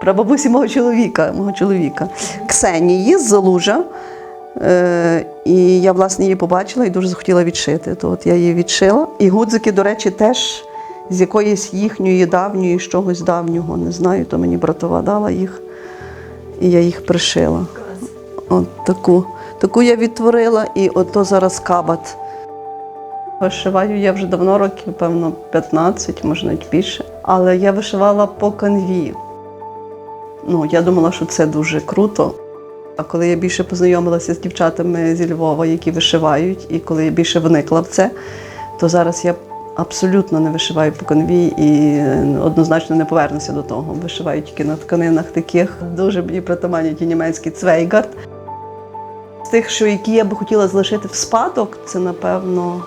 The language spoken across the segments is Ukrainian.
прабабусі мого чоловіка, мого чоловіка Ксенії з Залужа. Е, і я, власне, її побачила і дуже захотіла відшити. То от я її відшила. І гудзики, до речі, теж з якоїсь їхньої давньої, з чогось давнього, не знаю, то мені братова дала їх, і я їх пришила. От таку. Таку я відтворила, і ото зараз кабат. Вишиваю я вже давно років, певно, 15, може навіть більше. Але я вишивала по канві. Ну, я думала, що це дуже круто. А коли я більше познайомилася з дівчатами зі Львова, які вишивають, і коли я більше вникла в це, то зараз я абсолютно не вишиваю по канві і е, однозначно не повернуся до того. Вишиваю тільки на тканинах таких. Дуже мені притаманні ті німецькі цвейгард. З тих, що які я би хотіла залишити в спадок, це напевно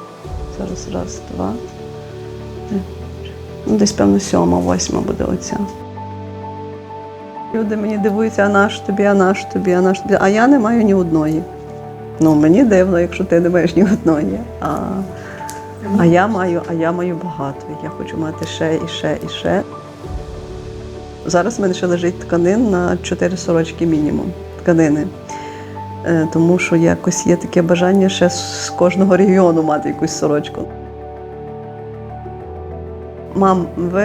зараз раз, два. Ну, десь, певно, сьома, восьма буде оця. Люди мені дивуються, а наш тобі, а наш тобі, а наш тобі. А я не маю ні одної. Ну, мені дивно, якщо ти не маєш ні одної. А, а я маю, а я маю багато. Я хочу мати ще і ще і ще. Зараз в мене ще лежить тканин на чотири сорочки мінімум. Тканини. Е, Тому що якось є таке бажання ще з кожного регіону мати якусь сорочку. Мам, ви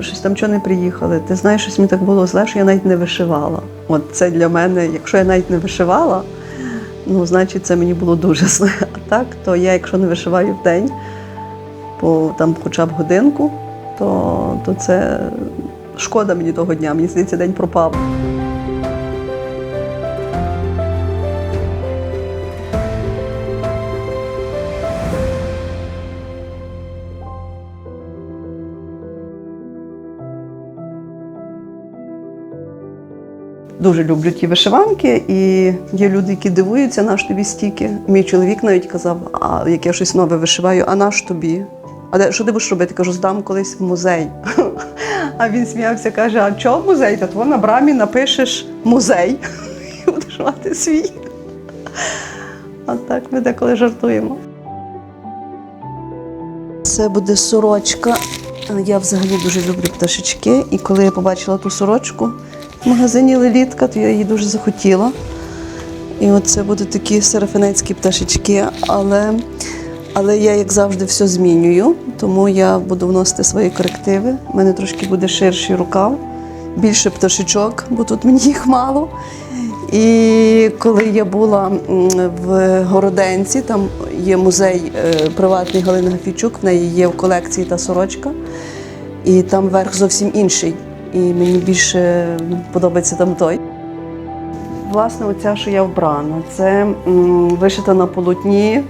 щось там чого не приїхали? Ти знаєш, щось мені так було зле, що я навіть не вишивала. От це для мене, якщо я навіть не вишивала, ну, значить, це мені було дуже зле. А так, то я, якщо не вишиваю в день, по там хоча б годинку, то, то це шкода мені того дня. Мені здається, день пропав. Дуже люблю ті вишиванки, і є люди, які дивуються, наш тобі стільки. Мій чоловік навіть казав, а як я щось нове вишиваю, а наш тобі? А де що ти будеш робити? Кажу, здам колись в музей. А він сміявся, каже: а чого музей? Та то на брамі напишеш музей і будеш мати свій. А так ми деколи жартуємо. Це буде сорочка. Я взагалі дуже люблю пташечки, і коли я побачила ту сорочку в магазині Лелітка, то я її дуже захотіла. І от це будуть такі серафинецькі пташечки, але, але я, як завжди, все змінюю, тому я буду вносити свої корективи. У мене трошки буде ширший рукав, більше пташечок, бо тут мені їх мало. І коли я була в Городенці, там є музей е, приватний Галини Гафійчук, в неї є в колекції та сорочка, і там верх зовсім інший. І мені більше подобається там той. Власне, оця, що я вбрана, це м, вишита на полотні,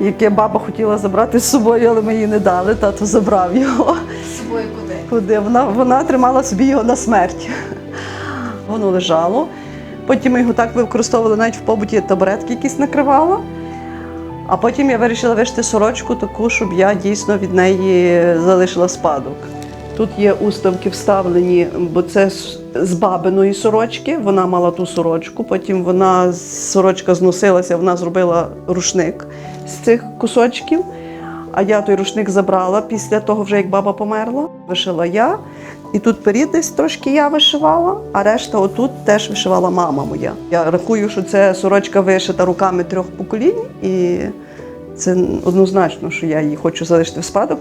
яке баба хотіла забрати з собою, але ми її не дали, тато забрав його. З собою куди? Куди? Вона, вона тримала собі його на смерть. Воно лежало. Потім ми його так використовували навіть в побуті табуретки якісь накривала. А потім я вирішила вишити сорочку таку, щоб я дійсно від неї залишила спадок. Тут є уставки вставлені, бо це з- бабиної сорочки. Вона мала ту сорочку. Потім вона сорочка зносилася, вона зробила рушник з цих кусочків. А я той рушник забрала після того, вже як баба померла. Вишила я. І тут перед десь трошки я вишивала, а решта отут теж вишивала мама моя. Я рахую, що це сорочка вишита руками трьох поколінь, і це однозначно, що я її хочу залишити в спадок.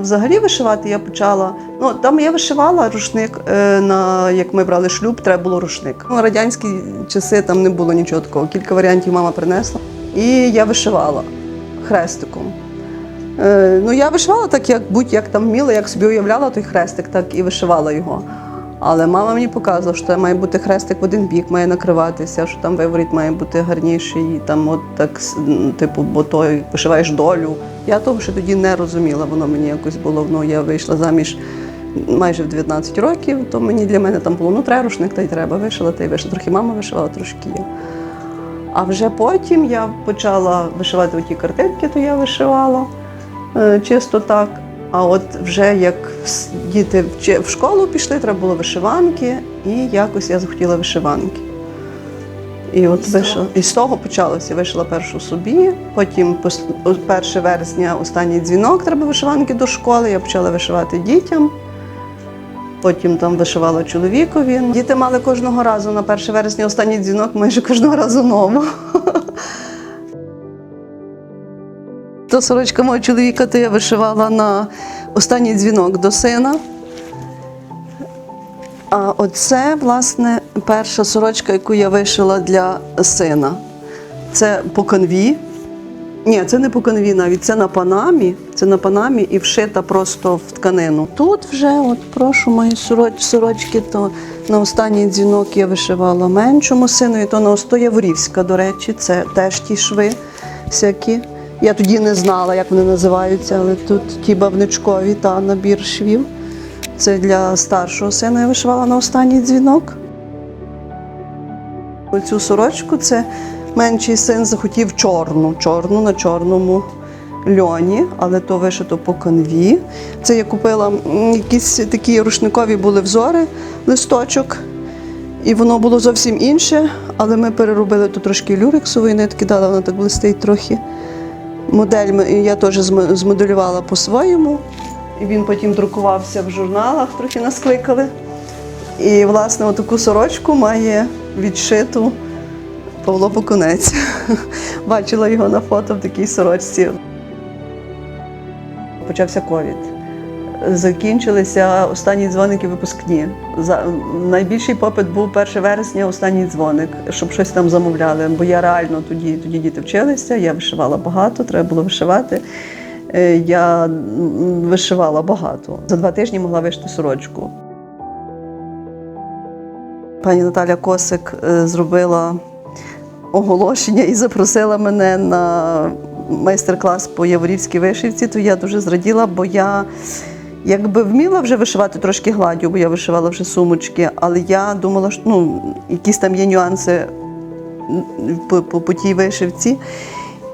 Взагалі вишивати я почала. Ну там я вишивала рушник. е, На як ми брали шлюб, треба було рушник. Ну, радянські часи там не було нічого такого. Кілька варіантів мама принесла. І я вишивала хрестиком. Е, ну я вишивала так, як будь-як там вміла, як собі уявляла той хрестик, так і вишивала його. Але мама мені показувала, що має бути хрестик в один бік, має накриватися, що там виворіт має бути гарніший, там от так, типу, бо той вишиваєш долю. Я того ще тоді не розуміла, воно мені якось було. Ну, я вийшла заміж майже в 19 років, то мені для мене там було, ну треба рушник, та й треба вишила, та й вишила. Трохи мама вишивала, трошки. А вже потім я почала вишивати оті картинки, то я вишивала е, чисто так. А от вже як діти в школу пішли, треба було вишиванки, і якось я захотіла вишиванки. І от І з того? вишила. І з того почалося. Вишила першу собі, потім пос- 1 вересня останній дзвінок, треба вишиванки до школи. Я почала вишивати дітям. Потім там вишивала чоловікові. Діти мали кожного разу на 1 вересня останній дзвінок, майже кожного разу нову. То сорочка мого чоловіка, то я вишивала на останній дзвінок до сина. А оце, власне, перша сорочка, яку я вишила для сина. Це по канві. Ні, це не по канві навіть, це на панамі. Це на панамі і вшита просто в тканину. Тут вже, от прошу мої сороч, сорочки, то на останній дзвінок я вишивала меншому сину, і то на то Яворівська, до речі, це теж ті шви всякі. Я тоді не знала, як вони називаються, але тут ті бавничкові та набір швів. Це для старшого сина я вишивала на останній дзвінок. Оцю сорочку це менший син захотів чорну, чорну на чорному льоні, але то вишито по канві. Це я купила якісь такі рушникові були взори, листочок. І воно було зовсім інше, але ми переробили тут трошки люрексової нитки, дала вона так блистить трохи. Модель я теж зм- змоделювала по-своєму. Він потім друкувався в журналах, трохи нас кликали. І, власне, отаку сорочку має відшиту Павло Покунець. Бачила його на фото в такій сорочці. Почався ковід. Закінчилися останні дзвоники випускні. За, найбільший попит був 1 вересня, останній дзвоник, щоб щось там замовляли. Бо я реально тоді, тоді діти вчилися, я вишивала багато, треба було вишивати. Е, Я вишивала багато. За два тижні могла вишити сорочку. Пані Наталя Косик е, зробила оголошення і запросила мене на майстер-клас по яворівській вишивці, то я дуже зраділа, бо я якби вміла вже вишивати трошки гладдю, бо я вишивала вже сумочки, але я думала, що ну, якісь там є нюанси по, по, по тій вишивці.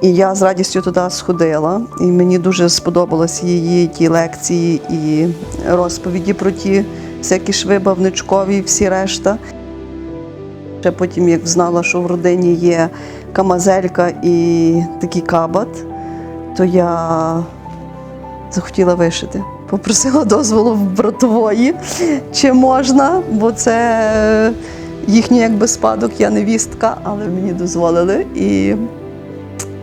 І я з радістю туди сходила, і мені дуже сподобалось її ті лекції і розповіді про ті всякі шви бавничкові, і всі решта. Ще потім, як знала, що в родині є камазелька і такий кабат, то я захотіла вишити. Попросила дозволу в братової, чи можна, бо це їхній якби спадок, я невістка, але мені дозволили. І,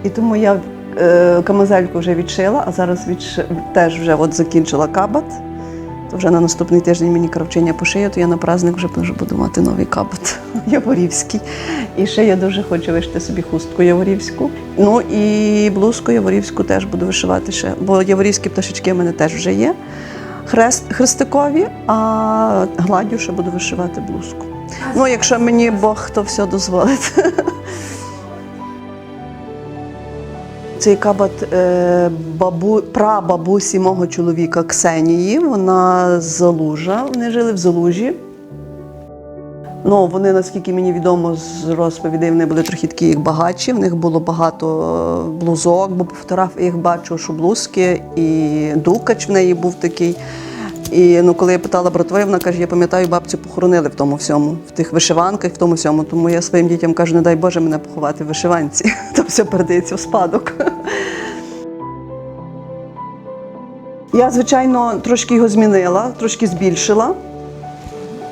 і тому я е, камазельку вже відшила, а зараз відш... теж вже от закінчила кабат. То вже на наступний тиждень мені кравчиня пошиє, то я на праздник вже буду мати новий кабат яворівський. І ще я дуже хочу вишити собі хустку яворівську. Ну і блузку яворівську теж буду вишивати ще, бо яворівські пташечки в мене теж вже є. Хрест, хрестикові, а гладдю ще буду вишивати блузку. Ну, якщо мені Бог то все дозволить. Цей кабат е, бабу, прабабусі мого чоловіка Ксенії. Вона з Залужа. Вони жили в Залужі. Ну, вони, наскільки мені відомо з розповідей, вони були трохи такі як багатші. В них було багато е, блузок, бо по фотографіях бачу, що блузки, і дукач в неї був такий. І ну, коли я питала братвою, вона каже, я пам'ятаю, бабцю похоронили в тому всьому, в тих вишиванках, в тому всьому. Тому я своїм дітям кажу, не дай Боже мене поховати в вишиванці. То все передається в спадок. Я, звичайно, трошки його змінила, трошки збільшила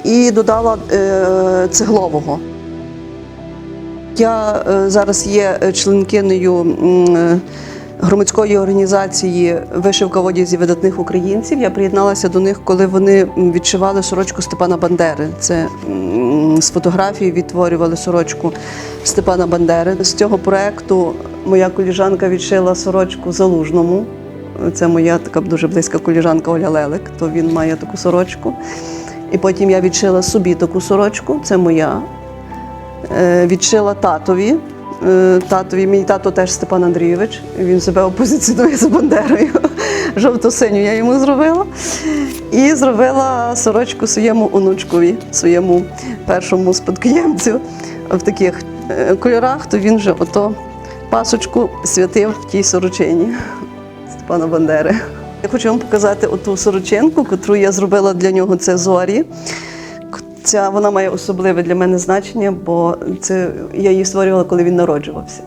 і додала е, цеглового. Я е, зараз є членкинею е, громадської організації Вишивка в одязі видатних українців. Я приєдналася до них, коли вони відшивали сорочку Степана Бандери. Це з фотографії відтворювали сорочку Степана Бандери. З цього проекту моя коліжанка відшила сорочку залужному. Це моя така дуже близька коліжанка Оля Лелик, то він має таку сорочку. І потім я відшила собі таку сорочку, це моя. Е, Відшила татові. Е, Татові, мій тато теж Степан Андрійович. Він себе опозиціонує за Бандерою. Жовто-синю я йому зробила. І зробила сорочку своєму онучкові, своєму першому спадкоємцю в таких е, кольорах, то він вже ото пасочку святив в тій сорочині Степана Бандери. Я хочу вам показати оту сорочинку, яку я зробила для нього це зорі. Ця вона має особливе для мене значення, бо це я її створювала, коли він народжувався.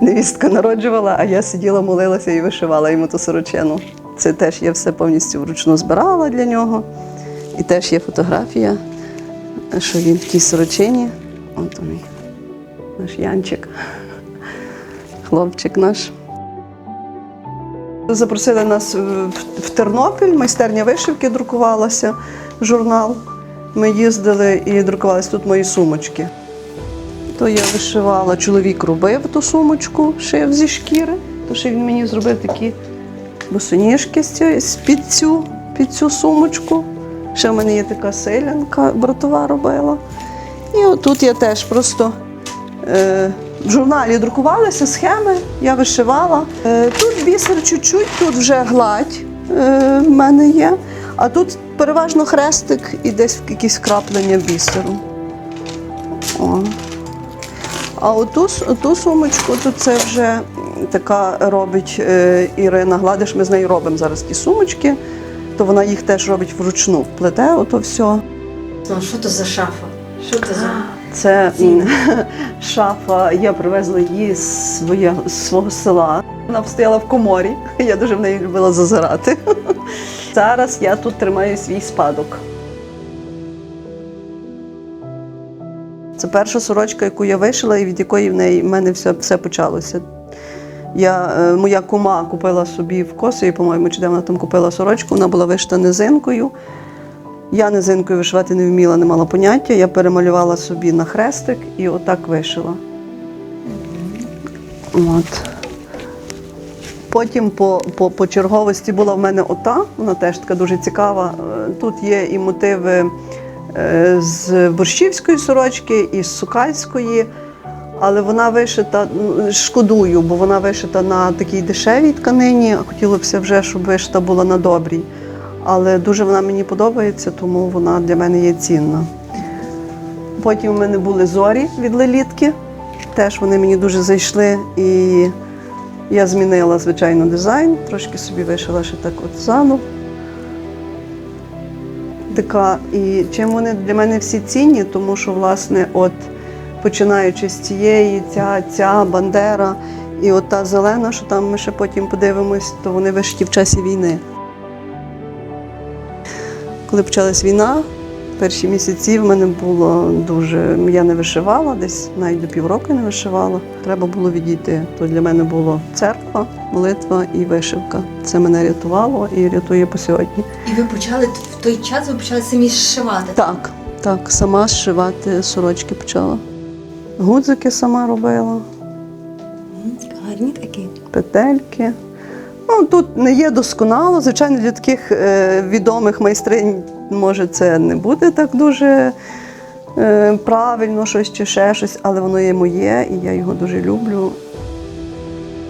Невістка народжувала, а я сиділа, молилася і вишивала йому ту сорочину. Це теж я все повністю вручну збирала для нього. І теж є фотографія, що він в тій сорочині. От він, наш Янчик, хлопчик наш. Запросили нас в Тернопіль, майстерня вишивки друкувалася, журнал. Ми їздили і друкувалися тут мої сумочки. То я вишивала, чоловік робив ту сумочку, шив зі шкіри, то ще він мені зробив такі босоніжки під цю, під цю сумочку. Ще в мене є така селянка, братова робила. І отут я теж просто е, в журналі друкувалися схеми, я вишивала. Е, тут бісер чуть-чуть, тут вже гладь е, в мене є, а тут переважно хрестик і десь якісь вкраплення бісеру. О. А оту, оту сумочку, то це вже така робить е, Ірина Гладиш. Ми з нею робимо зараз ті сумочки, то вона їх теж робить вручну. Плете ото все. Ну, що то за шафа? Що це за Це шафа. Я привезла її з своє, з свого села. Вона стояла в коморі. Я дуже в неї любила зазирати. Зараз я тут тримаю свій спадок. Це перша сорочка, яку я вишила, і від якої в неї в мене все, все почалося. Я, е, моя кума купила собі в Косові, по-моєму, чи де вона там купила сорочку, вона була вишита низинкою. Я низинкою вишивати не вміла, не мала поняття. Я перемалювала собі на хрестик і отак вишила. От. Потім по, по, по черговості була в мене ота, вона теж така дуже цікава. Е, Тут є і мотиви е, з борщівської сорочки, і з сукальської, але вона вишита, шкодую, бо вона вишита на такій дешевій тканині, а хотілося вже, щоб вишита була на добрій. Але дуже вона мені подобається, тому вона для мене є цінна. Потім у мене були зорі від лелітки. Теж вони мені дуже зайшли. І я змінила, звичайно, дизайн, трошки собі вишила ще так от ззаду. Така. І чим вони для мене всі цінні, тому що, власне, от починаючи з цієї, ця, ця бандера і от та зелена, що там ми ще потім подивимось, то вони вишиті в часі війни. Коли почалась війна, перші місяці в мене було дуже. Я не вишивала, десь навіть до півроку не вишивала. Треба було відійти. То для мене було церква, молитва і вишивка. Це мене рятувало і рятує по сьогодні. І ви почали в той час, ви почали самі зшивати? Так, так, сама зшивати сорочки почала. Гудзики сама робила. Гарні такі. петельки. Ну, тут не є досконало. Звичайно, для таких е, відомих майстринь може це не буде так дуже е, правильно, щось чи ще щось, але воно є моє, і я його дуже люблю.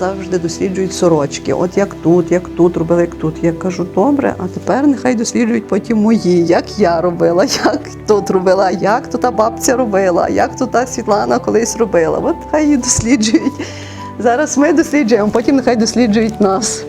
Завжди досліджують сорочки. От як тут, як тут робила, як тут. Я кажу, добре, а тепер нехай досліджують потім мої, як я робила, як тут робила, як то та бабця робила, як то та Світлана колись робила. От хай її досліджують. Зараз ми досліджуємо, потім нехай досліджують нас.